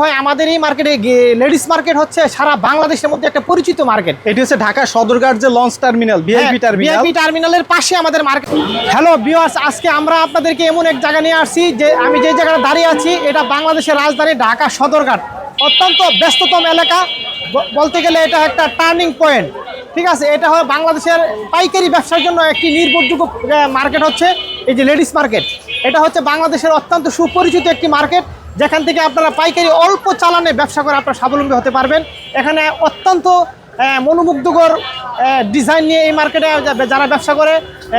হয় আমাদের এই মার্কেটে লেডিস মার্কেট হচ্ছে সারা বাংলাদেশের মধ্যে একটা পরিচিত মার্কেট এটি হচ্ছে ঢাকা সদরঘাট যে launch terminal VIP terminal VIP টার্মিনালের পাশে আমাদের মার্কেট হ্যালো ভিউয়ার্স আজকে আমরা আপনাদেরকে এমন এক জায়গা নিয়ে আসছি যে আমি যে জায়গাটা দাঁড়িয়ে আছি এটা বাংলাদেশের রাজধানী ঢাকা সদরঘাট। অত্যন্ত ব্যস্ততম এলাকা। বলতে গেলে এটা একটা টার্নিং পয়েন্ট ঠিক আছে এটা হয় বাংলাদেশের পাইকারি ব্যবসার জন্য একটি নির্ভরযোগ্য মার্কেট হচ্ছে এই যে লেডিস মার্কেট এটা হচ্ছে বাংলাদেশের অত্যন্ত সুপরিচিত একটি মার্কেট যেখান থেকে আপনারা পাইকারি অল্প চালানে ব্যবসা করে আপনারা স্বাবলম্বী হতে পারবেন। এখানে অত্যন্ত মনোমুগ্ধকর ডিজাইন নিয়ে এই মার্কেটে যারা ব্যবসা করে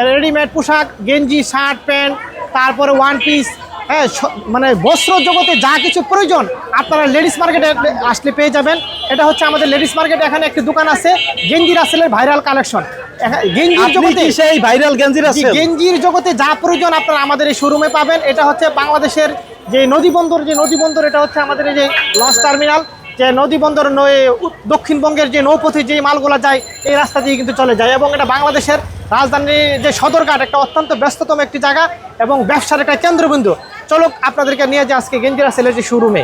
রেডিমেড পোশাক গেঞ্জি শার্ট প্যান্ট তারপরে ওয়ান পিস হ্যাঁ মানে বস্ত্র জগতে যা কিছু প্রয়োজন আপনারা লেডিস মার্কেটে আসলে পেয়ে যাবেন। এটা হচ্ছে আমাদের লেডিস মার্কেট এখানে একটি দোকান আছে গেঞ্জি রাসেলের ভাইরাল কালেকশন গেঞ্জির জগতে সেই ভাইরাল গেঞ্জির জি, আছে গেঞ্জির জগতে যা প্রয়োজন আপনারা আমাদের এই শোরুমে পাবেন এটা হচ্ছে বাংলাদেশের যে নদী বন্দর, যে নদী বন্দর, এটা হচ্ছে আমাদের এই যে লঞ্চ টার্মিনাল। যে নদী বন্দর নয়, দক্ষিণবঙ্গের যে নৌপথে যে মালগুলা যায়, এই রাস্তা দিয়ে কিন্তু চলে যায়। এবং এটা বাংলাদেশের রাজধানী যে সদরঘাট, একটা অত্যন্ত ব্যস্ততম একটি জায়গা এবং ব্যবসার একটা কেন্দ্রবিন্দু। চলো আপনাদেরকে নিয়ে যে আজকে গেঞ্জি রাসেলের যে শোরুমে।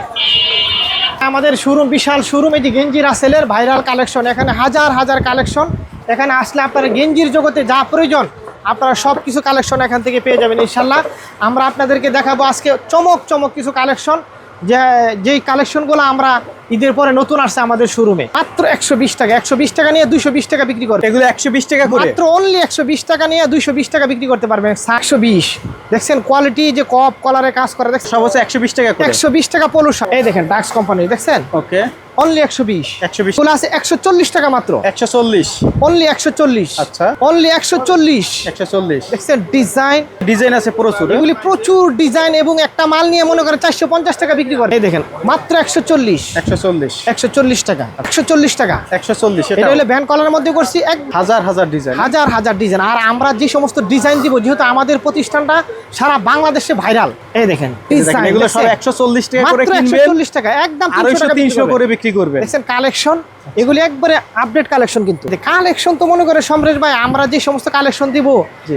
আমাদের শোরুম, বিশাল শোরুম যে গেঞ্জি রাসেলের ভাইরাল কালেকশন। এখানে হাজার হাজার কালেকশন। এখানে আসলে আপনারা গেঞ্জির জগতে যা প্রয়োজন আপনারা সব কিছু কালেকশন এখান থেকে পেয়ে যাবেন ইনশাল্লাহ আমরা আপনাদেরকে দেখাবো আজকে চমক চমক কিছু কালেকশন যে যেই কালেকশনগুলো আমরা ঈদের পরে নতুন আসছে আমাদের শোরুমে মাত্র একশো বিশ টাকা একশো বিশ টাকা নিয়ে দুইশো বিশ টাকা বিক্রি করে। এগুলো একশো বিশ টাকা করে। মাত্র অনলি একশো বিশ টাকা নিয়ে বিশ টাকা বিক্রি করতে পারবেন। একশো বিশ। দেখছেন কোয়ালিটি যে কপ কলারে কাজ করে দেখছেন? সব হচ্ছে একশো বিশ টাকা একশো বিশ টাকা পলুশন এই দেখেন ডাক্স কোম্পানি দেখছেন? ওকে অনলি একশো বিশ। 120 এগুলো আছে একশো চল্লিশ টাকা মাত্র? একশো চল্লিশ। অনলি একশো চল্লিশ। আচ্ছা। অনলি একশো চল্লিশ। একশো চল্লিশ। দেখছেন ডিজাইন ডিজাইন আছে প্রচুর এগুলি প্রচুর ডিজাইন এবং একটা মাল নিয়ে মনে করেন চারশো পঞ্চাশ টাকা বিক্রি করে। এই দেখেন মাত্র একশো চল্লিশ। একশো চল্লিশ। একশো চল্লিশ টাকা। একশো চল্লিশ টাকা। একশো চল্লিশ এটা হলে ভ্যান কলার মধ্যে করছি এক হাজার হাজার ডিজাইন। হাজার হাজার ডিজাইন। আর আমরা যে সমস্ত ডিজাইন দিব যেহেতু আমাদের প্রতিষ্ঠানটা সারা বাংলাদেশে ভাইরাল এই দেখেন এগুলো সব একশো চল্লিশ টাকা করে একশো চল্লিশ টাকা একদম তিনশো করে বিক্রি করবেন। দেখছেন কালেকশন এগুলি একবারে আপডেট কালেকশন কিন্তু। কালেকশন তো মনে করে সমরেশ ভাই আমরা যে সমস্ত কালেকশন দিব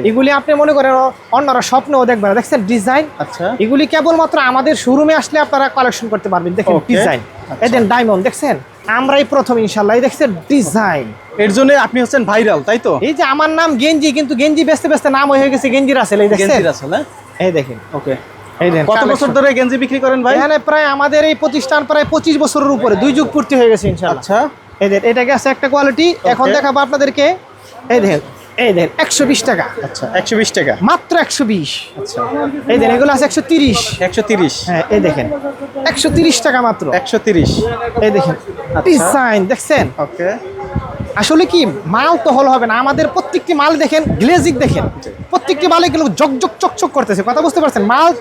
এগুলি আপনি মনে করেন অন্যরা স্বপ্নেও দেখবেন দেখছেন ডিজাইন আচ্ছা। এগুলি কেবলমাত্র আমাদের শোরুমে আসলে আপনারা কালেকশন করতে পারবেন। দেখেন ডিজাইন। এই ডায়মন্ড দেখছেন? আমরাই প্রথম ইনশাল্লাহ এই দেখছেন ডিজাইন এর জন্য আপনি হচ্ছেন ভাইরাল তাই তো? এই যে আমার নাম গেঞ্জি কিন্তু গেঞ্জি বেচতে বেচতে নাম হয়ে গেছে গেঞ্জি আছে এই দেখছেন? আসলে এই দেখেন। ওকে কত বছর ধরে গেঞ্জি বিক্রি করেন ভাই? এখানে প্রায় আমাদের এই প্রতিষ্ঠান প্রায় পঁচিশ বছরের উপরে দুই যুগ পূর্তি হয়ে গেছে ইনশাল্লাহ আচ্ছা। এই দেখেন এটা গেছে একটা কোয়ালিটি এখন. দেখাবো আপনাদেরকে। এই দেখেন এই দেখেন একশো বিশ টাকা। আচ্ছা একশো বিশ টাকা। মাত্র একশো বিশ। আচ্ছা। এই দেখেন এগুলো আছে একশো তিরিশ। একশো তিরিশ। হ্যাঁ এই দেখেন একশো তিরিশ টাকা মাত্র। একশো তিরিশ। এই দেখেন ডিজাইন দেখছেন? ওকে। আসলে কি মাল তো হল হবে না আমাদের প্রত্যেকটি মাল দেখেন গ্লেজিক দেখেন। প্রত্যেকটি মালে কিন্তু জকজক চকচক করতেছে কথা বুঝতে পারছেন? মাল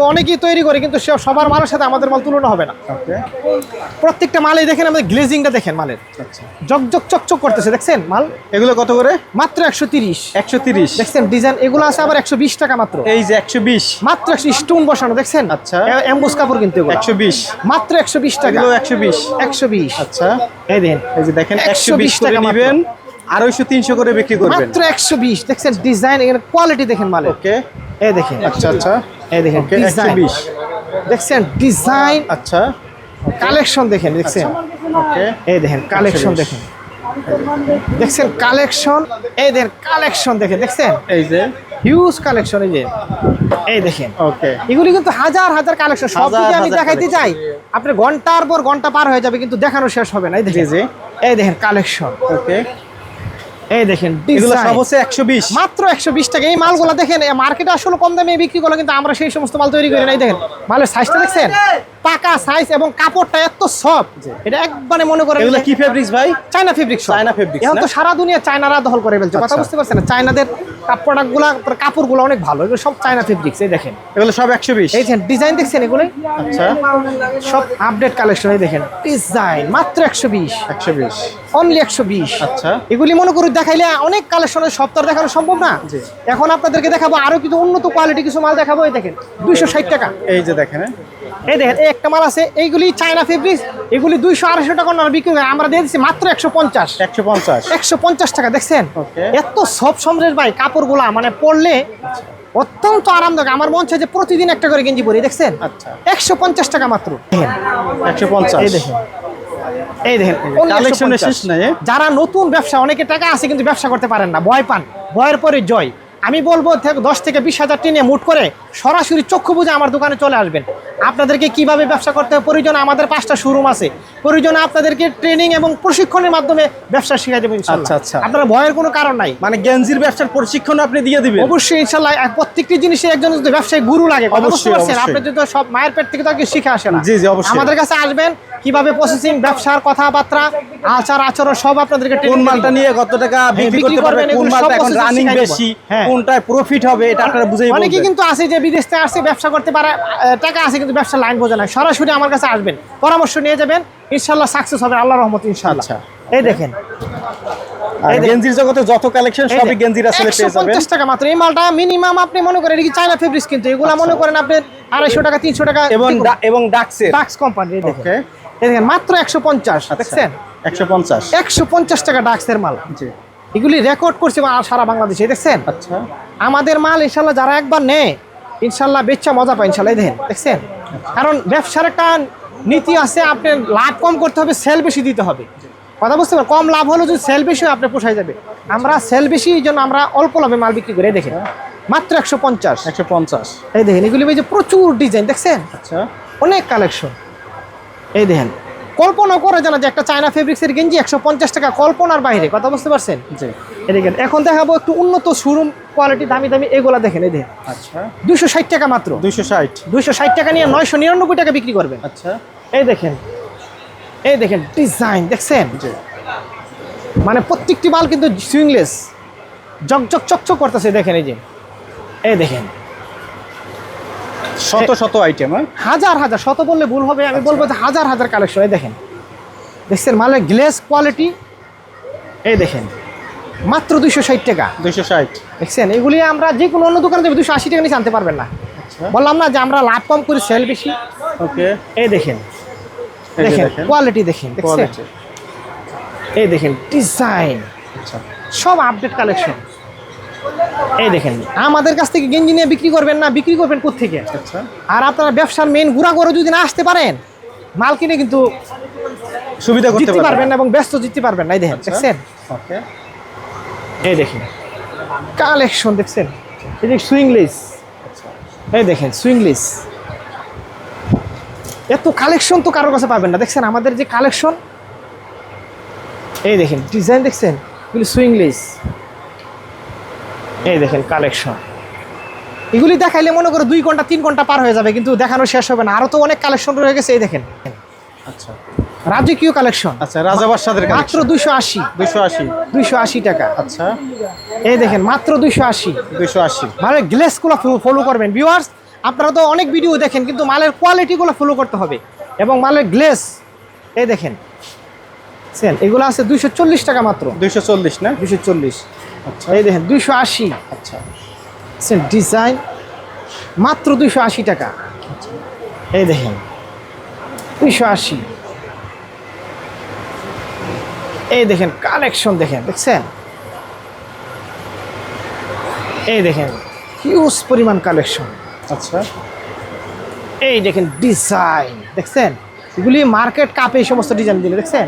তো অনেকেই তৈরি করে কিন্তু সে- সবার মালের সাথে আমাদের মাল তুলনা হবে না। প্রত্যেকটা মালে দেখেন আমাদের গ্লেজিংটা দেখেন মালের। আচ্ছা। জকজক চকচক করতেছে দেখছেন মাল? এগুলো কত করে? মাত্র একশো তিরিশ। একশো তিরিশ। দেখছেন ডিজাইন এগুলো আছে আবার একশো বিশ টাকা মাত্র। এই যে একশো বিশ। মাত্র একশো স্টোন বসানো দেখছেন? আচ্ছা। এম্বুস কাপড় কিন্তু একশো বিশ। মাত্র একশো বিশ টাকা। একশো বিশ। একশো বিশ। আচ্ছা। এই দেন এই যে দেখেন একশো বিশ টাকা। নেবেন আড়াইশো তিনশো করে বিক্রি করবেন। মাত্র একশো বিশ। দেখছেন ডিজাইন এখানে কোয়ালিটি দেখেন মালে ওকে। এই দেখেন। আচ্ছা আচ্ছা। এই দেখেন ডিজাইন দেখছেন ডিজাইন আচ্ছা কালেকশন দেখেন দেখছেন? ওকে এই দেখেন কালেকশন দেখেন। দেখছেন কালেকশন এই দেখেন কালেকশন দেখেন দেখছেন? এই যে। হিউজ কালেকশন এই যে। এই দেখেন। ওকে এগুলি কিন্তু হাজার হাজার কালেকশন সব যদি আমি দেখাইতে চাই আপনি ঘণ্টার পর ঘণ্টা পার হয়ে যাবে কিন্তু দেখানো শেষ হবে না। এই দেখেন। এই দেখেন কালেকশন ওকে এই দেখেন এগুলো সব হচ্ছে একশো বিশ। মাত্র একশো বিশ টাকা। এই মালগুলো দেখেন মার্কেটে আসলে কম দামে বিক্রি করল কিন্তু আমরা সেই সমস্ত মাল তৈরি করি নাই দেখেন মালের সাইজটা দেখছেন? পাকা সাইজ এবং কাপড়টা এত সফট এটা একবারে মনে করেন এগুলো কি ফেব্রিক্স ভাই? চায়না ফেব্রিক চায়না ফেব্রিক্স এখন তো সারা দুনিয়া চায়নারা দখল করে ফেলছে। কথা আচ্ছা। বুঝতে পারছেন না? চায়নাদের প্রোডাক্টগুলো কাপড়গুলো অনেক ভালো। এগুলো সব চায়না ফেব্রিক্স এই দেখেন। এগুলো সব একশো বিশ? এই ডিজাইন দেখছেন এগুলো? আচ্ছা। সব আপডেট কালেকশন এই দেখেন। ডিজাইন মাত্র একশো বিশ। একশো বিশ। অনলি একশো বিশ। আচ্ছা। এগুলি মনে করি দেখাইলে অনেক কালেকশনের সপ্তাহ দেখানো সম্ভব না। এখন আপনাদেরকে দেখাবো আরও কিছু উন্নত কোয়ালিটি কিছু মাল দেখাবো এই দেখেন। দুইশো ষাট টাকা। এই যে দেখেন হ্যাঁ? এই দেখেন এই একটা মাল আছে এইগুলি চায়না ফেব্রিক্স এগুলি দুইশো আড়াইশো টাকা ওনারা বিক্রি করে। আমরা দিয়ে দিচ্ছি মাত্র একশো পঞ্চাশ। একশো পঞ্চাশ। একশো পঞ্চাশ টাকা দেখছেন? এত সব সমরের ভাই কাপড়গুলা মানে পরলে অত্যন্ত আরামদায়ক। আমার মন চায় যে প্রতিদিন একটা করে গেঞ্জি পরি দেখছেন? আচ্ছা। একশো পঞ্চাশ টাকা মাত্র। একশো পঞ্চাশ। এই দেখেন। এই দেখেন। only কালেকশনের 150 শেষ নাই যারা নতুন ব্যবসা অনেকে টাকা আছে কিন্তু ব্যবসা করতে পারেন না ভয় পান। ভয়ের পরে জয়। আমি বলব দশ থেকে বিশ হাজার টিনে মুট করে সরাসরি চক্ষু বুঝে আমার দোকানে চলে আসবেন। আপনাদেরকে কীভাবে ব্যবসা করতে হবে? প্রয়োজনে আমাদের পাঁচটা শোরুম আছে। প্রয়োজনে আপনাদেরকে ট্রেনিং এবং প্রশিক্ষণের মাধ্যমে ব্যবসা শিখাই দেবো আচ্ছা, আচ্ছা। আপনার ভয়ের কোনো কারণ নাই। মানে গেঞ্জির ব্যবসার প্রশিক্ষণ আপনি দিয়ে দিবেন? অবশ্যই ইনশাল্লাহ প্রত্যেকটি জিনিসে একজন ব্যবসায়ী গুরু লাগে অবশ্যই? আপনি যদি সব মায়ের পেট থেকে তো শিখে আসে না। জি, জি, অবশ্যই। আমাদের কাছে আসবেন কীভাবে প্রসেসিং ব্যবসার কথাবার্তা আচার আচরণ সব আপনাদেরকে কোন মালটা নিয়ে কত টাকা বিক্রি বিক্রি করতে পারবে করবেন, কোন মালটা এখন রানিং বেশি হ্যাঁ। কোনটায় প্রফিট হবে এটা আপনারা বুঝেই অনেকে কিন্তু আছে যে বিদেশ থেকে আসছে ব্যবসা করতে পারে টাকা আছে কিন্তু ব্যবসার লাইন বোঝে না। সরাসরি আমার কাছে আসবেন পরামর্শ নিয়ে যাবেন ইনশাল্লাহ সাকসেস হবে আল্লাহ রহমত ইনশাল্লাহ আচ্ছা। এই দেখেন। আর এই দেখেন। গেঞ্জির জগতে যত কালেকশন সবই গেঞ্জির আসলে পেয়ে যাবেন। 150 টাকা মাত্র। এই মালটা মিনিমাম আপনি মনে করেন এটা কি চায়না ফেব্রিক্স কিন্তু এগুলা মনে করেন আপনি আড়াইশো টাকা তিনশো টাকা এবং ডা- এবং ডাক্সের ডাক্স কোম্পানি ওকে দেখেন। মাত্র দেখছেন? একশো পঞ্চাশ। টাকা ডাক্সের মাল। জি। এগুলি রেকর্ড করছে বা- সারা বাংলাদেশে দেখছেন? আচ্ছা। আমাদের মাল ইনশাল্লাহ যারা একবার নেয় ইনশাল্লাহ বেচা মজা পায় ইনশাল্লাহ দেখেন দেখছেন? কারণ ব্যবসার একটা নীতি আছে আপনার লাভ কম করতে হবে সেল বেশি দিতে হবে। কথা বুঝতে পারেন কম লাভ হলেও যদি সেল বেশি আপনার পোষায় যাবে। আমরা সেল বেশি এই জন্য আমরা অল্প লাভে মাল বিক্রি করে দেখেন। মাত্র একশো পঞ্চাশ। একশো পঞ্চাশ। এই দেখেন এগুলি যে প্রচুর ডিজাইন দেখছেন? আচ্ছা। অনেক কালেকশন এই দেখেন কল্পনা করে জানা যে একটা চায়না ফেব্রিক্সের গেঞ্জি একশো পঞ্চাশ টাকা কল্পনার বাইরে কথা বুঝতে পারছেন? জি। এখন দেখাবো একটু উন্নত শোরুম কোয়ালিটি দামি দামি এগুলা দেখেন এই দেখেন। আচ্ছা। দুশো ষাট টাকা মাত্র। দুইশো ষাট। দুইশো ষাট টাকা নিয়ে নয়শো নিরানব্বই টাকা বিক্রি করবেন। আচ্ছা। এই দেখেন এই দেখেন ডিজাইন দেখছেন? জি। মানে প্রত্যেকটি মাল কিন্তু সুইংলেস জকজক চকচক করতেছে দেখেন এই যে। এই দেখেন। শত শত আইটেম হ্যাঁ? হাজার হাজার শত বললে ভুল হবে আমি বলব যে হাজার হাজার কালেকশন এই দেখেন। দেখছেন মালের গ্লেস কোয়ালিটি এই দেখেন। মাত্র দুইশো ষাট টাকা। দুইশো ষাট। দেখছেন? এগুলি আমরা যে কোনো অন্য দোকানে যাবে দুশো আশি টাকা নিচে আনতে পারবেন না। আচ্ছা। বললাম না যে আমরা লাভ কম করি সেল বেশি। ওকে। এই দেখেন। দেখেন দেখেন। কোয়ালিটি দেখেন দেখছেন? এই দেখেন ডিজাইন আচ্ছা। সব আপডেট কালেকশন এই দেখেন আমাদের কাছ থেকে গেঞ্জি নিয়ে বিক্রি করবেন না বিক্রি করবেন কোথেকে আচ্ছা। আর আপনারা ব্যবসার মেন গুড়া করে যদি না আসতে পারেন মাল কিনে কিন্তু সুবিধা করতে পারবেন। না এবং ব্যস্ত জিততে পারবেন না এই দেখেন আচ্ছা। দেখছেন? এই দেখেন কালেকশন দেখছেন? এই যে সুইংলেস এই দেখেন সুইংলেস এত কালেকশন তো কারোর কাছে পাবেন না দেখছেন? আমাদের যে কালেকশন এই দেখেন ডিজাইন দেখছেন? সুইংলেস এই দেখেন কালেকশন এগুলি দেখাইলে মনে করো দুই ঘণ্টা তিন ঘণ্টা পার হয়ে যাবে কিন্তু দেখানো শেষ হবে না। আরও তো অনেক কালেকশন রয়ে গেছে এই দেখেন। আচ্ছা। রাজকীয় কালেকশন আচ্ছা রাজা বাদশাদের মাত্র দুইশো আশি। দুইশো আশি। দুইশো আশি টাকা। আচ্ছা। এই দেখেন মাত্র দুইশো আশি। দুইশো আশি। মানে গ্লেসগুলো ফলো করবেন ভিউয়ার্স আপনারা তো অনেক ভিডিও দেখেন কিন্তু মালের কোয়ালিটিগুলো ফলো করতে হবে। এবং মালের গ্লেস এই দেখেন। সেন এগুলো আছে দুইশো চল্লিশ টাকা মাত্র। দুইশো চল্লিশ না? দুইশো চল্লিশ। আচ্ছা। এই দেখেন দুইশো আশি। আচ্ছা। ডিজাইন মাত্র দুইশো আশি টাকা। এই দেখেন দুইশো আশি। এই দেখেন কালেকশন দেখেন দেখছেন? এই দেখেন হিউজ পরিমাণ কালেকশন। আচ্ছা। এই দেখেন ডিজাইন দেখছেন? এগুলি মার্কেট কাপে এই সমস্ত ডিজাইন দিলে দেখছেন?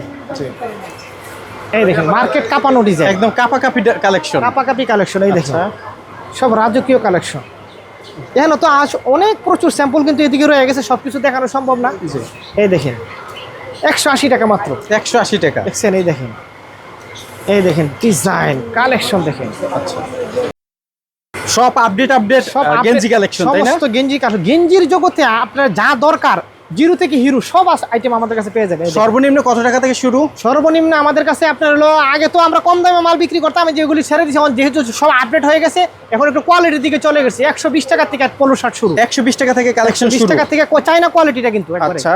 এই দেখেন মার্কেট কাপানো ডিজাইন একদম কাপা কাপি কালেকশন কাপাকাপি কালেকশন এই দেখেন। আচ্ছা। সব রাজকীয় কালেকশন এখানে তো আজ অনেক প্রচুর স্যাম্পল কিন্তু এদিকে রয়ে গেছে সব কিছু দেখানো সম্ভব না। এই দেখেন একশো আশি টাকা মাত্র। একশো আশি টাকা। দেখছেন এই দেখেন। এই দেখেন ডিজাইন কালেকশন দেখেন। আচ্ছা। সব আপডেট আপডেট সব গেঞ্জি কালেকশন তাই না? সমস্ত গেঞ্জি কালেকশন গেঞ্জির জগতে আপনার যা দরকার জিরো থেকে হিরো সব আইটেম আমাদের কাছে পেয়ে যাবে। সর্বনিম্ন কত টাকা থেকে শুরু? সর্বনিম্ন আমাদের কাছে আপনার হলো আগে তো আমরা কম দামে মাল বিক্রি করতাম যেগুলি ছেড়ে দিচ্ছি এখন যেহেতু সব আপডেট হয়ে গেছে এখন একটু কোয়ালিটির দিকে চলে গেছে। একশো বিশ টাকা থেকে পনেরো ষাট শুরু। একশো বিশ টাকা থেকে কালেকশন বিশ টাকা থেকে চাইনা কোয়ালিটিটা কিন্তু আচ্ছা।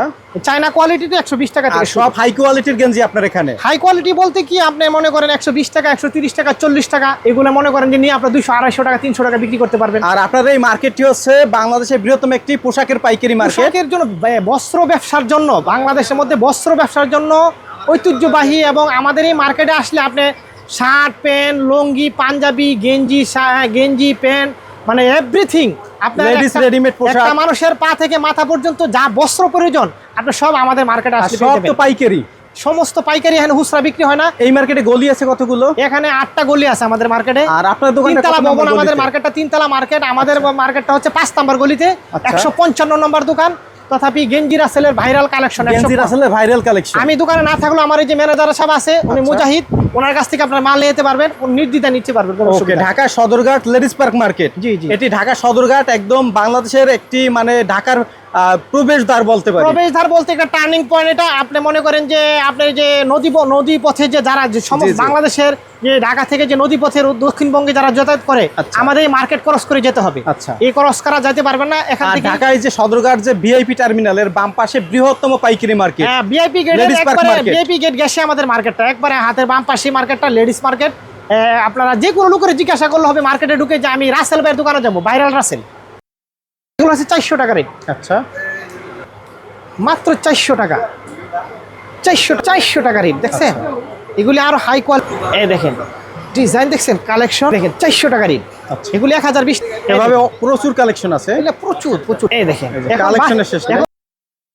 চাইনা কোয়ালিটিটা একশো বিশ টাকা থেকে সব হাই কোয়ালিটির গেঞ্জি আপনার এখানে? হাই কোয়ালিটি বলতে কি আপনি মনে করেন একশো বিশ টাকা একশো তিরিশ টাকা চল্লিশ টাকা এগুলো মনে করেন যে নিয়ে আপনার দুশো আড়াইশো টাকা তিনশো টাকা বিক্রি করতে পারবেন। আর আপনার এই মার্কেটটি হচ্ছে বাংলাদেশের বৃহত্তম একটি পোশাকের পাইকারি মার্কেট পোশাকের জন্য বস্ত্র ব্যবসার জন্য বাংলাদেশের মধ্যে বস্ত্র ব্যবসার জন্য ঐতিহ্যবাহী এবং আমাদের এই মার্কেটে আসলে আপনি শার্ট প্যান্ট লুঙ্গি পাঞ্জাবি গেঞ্জি গেঞ্জি প্যান্ট মানে এভরিথিং আপনার একটা- পোশাক। একটা মানুষের পা থেকে মাথা পর্যন্ত যা বস্ত্র প্রয়োজন আপনি সব আমাদের মার্কেটে আসলে সব তো পাইকারি। সমস্ত পাইকারি এখানে খুচরা বিক্রি হয় না। এই মার্কেটে গলি আছে কতগুলো? এখানে আটটা গলি আছে আমাদের মার্কেটে। আর আপনার দোকানটা তিনতলা ভবন আমাদের? মার্কেটটা তিনতলা মার্কেট। আমাদের মার্কেটটা হচ্ছে পাঁচ নাম্বার গলিতে। আচ্ছা। একশো পঞ্চান্ন নম্বর দোকান। তথাপি গেঞ্জি রাসেলের ভাইরাল কালেকশন গেঞ্জি রাসেলের ভাইরাল কালেকশন আমি দোকানে না থাকলেও আমার এই যে ম্যানেজার সাহেব আছে উনি আচ্ছা। মুজাহিদ ওনার কাছ থেকে আপনার মাল নিয়ে যেতে পারবেন ও নির্দ্বিধায় নিতে পারবেন okay Dhaka Sadarghat ladies park market জি, জি। এটি ঢাকা সদরঘাট একদম বাংলাদেশের একটি মানে ঢাকার প্রবেশদ্বার বলতে পারি। প্রবেশদ্বার বলতে একটা টার্নিং পয়েন্ট এটা আপনি মনে করেন যে আপনি যে নদী নদী পথে যে যারা যে সমস্ত। বাংলাদেশের যে ঢাকা থেকে যে নদী পথের দক্ষিণবঙ্গে যারা যাতায়াত করে আচ্ছা। আমাদের এই মার্কেট ক্রস করে যেতে হবে। আচ্ছা। এই ক্রস করা যেতে পারবেন না এখান থেকে ঢাকায় যে সদরঘাট যে ভিআইপি টার্মিনালের বাম পাশে বৃহত্তম পাইকারি মার্কেট হ্যাঁ ভিআইপি গেট একবারে ভিআইপি গেট গেছে আমাদের মার্কেটটা একবারে হাতের বাম পাশে মার্কেটটা লেডিস মার্কেট আপনারা যে কোনো লোকের জিজ্ঞাসা করলে হবে মার্কেটে ঢুকে যে আমি রাসেল ভাইয়ের দোকানে যাব ভাইরাল রাসেল এগুলো আছে চারশো টাকা রেট। আচ্ছা। মাত্র চারশো টাকা। চারশো চারশো টাকা রেট দেখছেন? এগুলি আরও হাই কোয়ালিটি দেখেন ডিজাইন দেখছেন? কালেকশন দেখেন চারশো টাকা রেট। আচ্ছা। এগুলি এক হাজার বিশ এভাবে প্রচুর কালেকশন আছে? প্রচুর প্রচুর। এই দেখেন কালেকশনের শেষ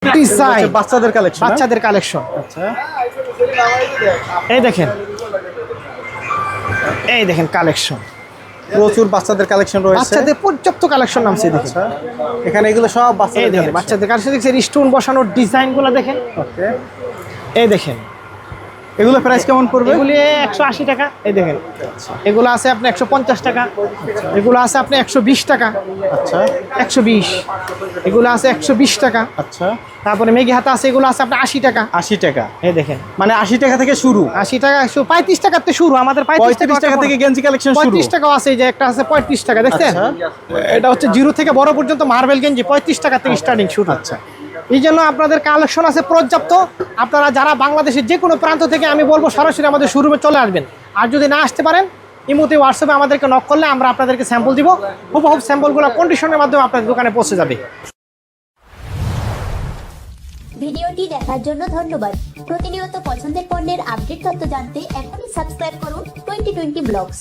ডিজাইন বাচ্চাদের কালেকশন বাচ্চাদের কালেকশন আচ্ছা। এই দেখেন। এই দেখেন কালেকশন প্রচুর বাচ্চাদের কালেকশন রয়েছে। বাচ্চাদের পর্যাপ্ত কালেকশন নামছে দেখি আচ্ছা এখানে এগুলো সব বাচ্চাদের বাচ্চাদের কাছে দেখছেন স্টোন বসানোর ডিজাইনগুলো দেখেন? ওকে এই দেখেন এগুলো প্রাইস কেমন পড়বে? এগুলি একশো আশি টাকা এই দেখেন। এগুলো আছে আপনি একশো পঞ্চাশ টাকা এগুলো আছে আপনি একশো বিশ টাকা। আচ্ছা। একশো বিশ এগুলো আছে একশো বিশ টাকা। আচ্ছা। তারপরে মেঘি হাতা আছে এগুলো আছে আপনার আশি টাকা। আশি টাকা। এই দেখেন। মানে আশি টাকা থেকে শুরু। আশি টাকা একশো পঁয়ত্রিশ টাকার থেকে শুরু আমাদের পঁয়ত্রিশ টাকা থেকে গেঞ্জি কালেকশন পঁয়ত্রিশ টাকাও আছে যে একটা আছে পঁয়ত্রিশ টাকা দেখছেন? আচ্ছা। এটা হচ্ছে জিরো থেকে বড় পর্যন্ত মার্বেল গেঞ্জি পঁয়ত্রিশ টাকা থেকে স্টার্টিং শুরু। আচ্ছা। এই জন্য আপনাদের কালেকশন আছে পর্যাপ্ত। আপনারা যারা বাংলাদেশের যে কোনো প্রান্ত থেকে, আমি বলব সরাসরি আমাদের শোরুমে চলে আসবেন। আর যদি না আসতে পারেন, ইমুতে হোয়াটসঅ্যাপে আমাদেরকে নক করলে আমরা আপনাদেরকে স্যাম্পল দিব। হুবহুব স্যাম্পলগুলো কন্ডিশনের মাধ্যমে আপনাদের দোকানে পৌঁছে যাবে। ভিডিওটি দেখার জন্য ধন্যবাদ। প্রতিনিয়ত পছন্দের পণ্যের আপডেট তথ্য জানতে এখনই সাবস্ক্রাইব করুন টোয়েন্টি টোয়েন্টি ব্লগস